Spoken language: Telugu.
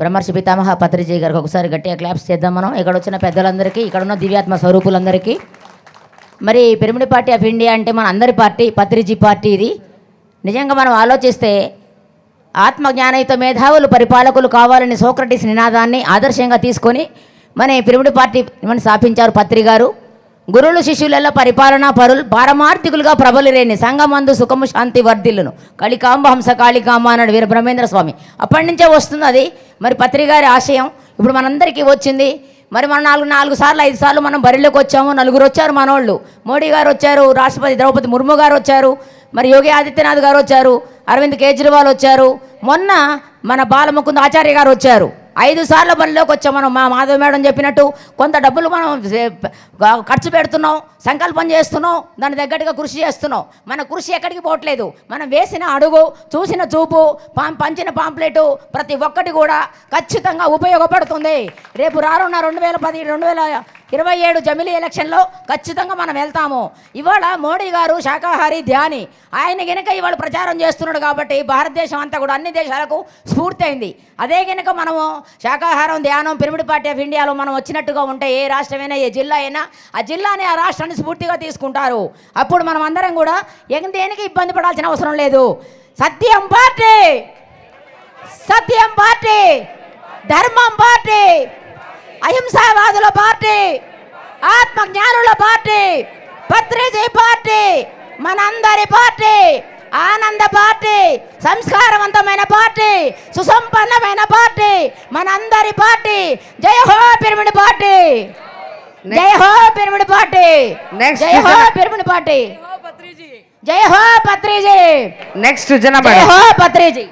బ్రహ్మర్షి పితామహ పత్రిజీ గారికి ఒకసారి గట్టిగా క్లాప్స్ చేద్దాం మనం. ఇక్కడ వచ్చిన పెద్దలందరికీ ఇక్కడ ఉన్న దివ్యాత్మ స్వరూపులందరికీ. మరి పిరమిడి పార్టీ ఆఫ్ ఇండియా అంటే మన అందరి పార్టీ పత్రిజీ పార్టీ ఇది. నిజంగా మనం ఆలోచిస్తే ఆత్మజ్ఞానయుత మేధావులు పరిపాలకులు కావాలని సోక్రటీస్ నినాదాన్ని ఆదర్శంగా తీసుకొని మన పిరుమిడి పార్టీ మన స్థాపించారు పత్రి గారు గురువులు శిష్యులలో పరిపాలనా పరులు పారమార్థికులుగా ప్రబలిరేని సంఘమందు సుఖము శాంతి వర్ధిల్లును. కళికాంబ హంస కాళికాంబ అన్నాడు వీర బ్రహ్మేంద్ర స్వామి. అప్పటి నుంచే వస్తుంది అది. మరి పత్రికారి ఆశయం ఇప్పుడు మనందరికీ వచ్చింది. మరి మన నాలుగు నాలుగు సార్లు ఐదు సార్లు మనం బరిలోకి వచ్చాము. నలుగురు వచ్చారు మనోళ్ళు. మోడీ గారు వచ్చారు రాష్ట్రపతి ద్రౌపది ముర్ము గారు వచ్చారు మరి యోగి ఆదిత్యనాథ్ గారు వచ్చారు అరవింద్ కేజ్రీవాల్ వచ్చారు. మొన్న మన బాలముకుంద్ ఆచార్య గారు వచ్చారు. ఐదు సార్లు పనిలోకి వచ్చాం మనం. మా మాధవ మేడం చెప్పినట్టు కొంత డబ్బులు మనం ఖర్చు పెడుతున్నాం సంకల్పం చేస్తున్నాం దాని తగ్గట్టుగా కృషి చేస్తున్నాం. మన కృషి ఎక్కడికి పోవట్లేదు. మనం వేసిన అడుగు చూసిన చూపు పాం పంచిన పాంప్లెట్ ప్రతి ఒక్కటి కూడా ఖచ్చితంగా ఉపయోగపడుతుంది. రేపు రానున్న రెండు వేల పది రెండు వేల ఇరవై ఏడు జమిలీ ఎలక్షన్లో ఖచ్చితంగా మనం వెళ్తాము. ఇవాళ మోడీ గారు శాకాహారి ధ్యాని. ఆయన గనక ఇవాళ ప్రచారం చేస్తున్నాడు కాబట్టి భారతదేశం అంతా కూడా అన్ని దేశాలకు స్ఫూర్తి అయింది. అదే గనక మనము శాకాహారం ధ్యానం పిరమిడ్ పార్టీ ఆఫ్ ఇండియాలో మనం వచ్చినట్టుగా ఉంటే ఏ రాష్ట్రమైనా ఏ జిల్లా అయినా ఆ జిల్లాని ఆ రాష్ట్రాన్ని స్ఫూర్తిగా తీసుకుంటారు. అప్పుడు మనం అందరం కూడా ఏం దేనికి ఇబ్బంది పడాల్సిన అవసరం లేదు. సత్యం పార్టీ! సత్యం పార్టీ! ధర్మం పార్టీ! అహింసావాదుల పార్టీ ఆత్మ జ్ఞానుల పార్టీ పత్రిజీ పార్టీ మనందరి పార్టీ ఆనంద పార్టీ సంస్కారవంతమైన పార్టీ సుసంపన్నమైన పార్టీ మనందరి పార్టీ జయ హో పిరమిడ్ పార్టీ. జయ హో పిరమిడ్ పార్టీ. జయ హో పిరమిడ్ పార్టీ. జయ హో పత్రిజీ. నెక్స్ట్ జన జయ హో పత్రిజీ.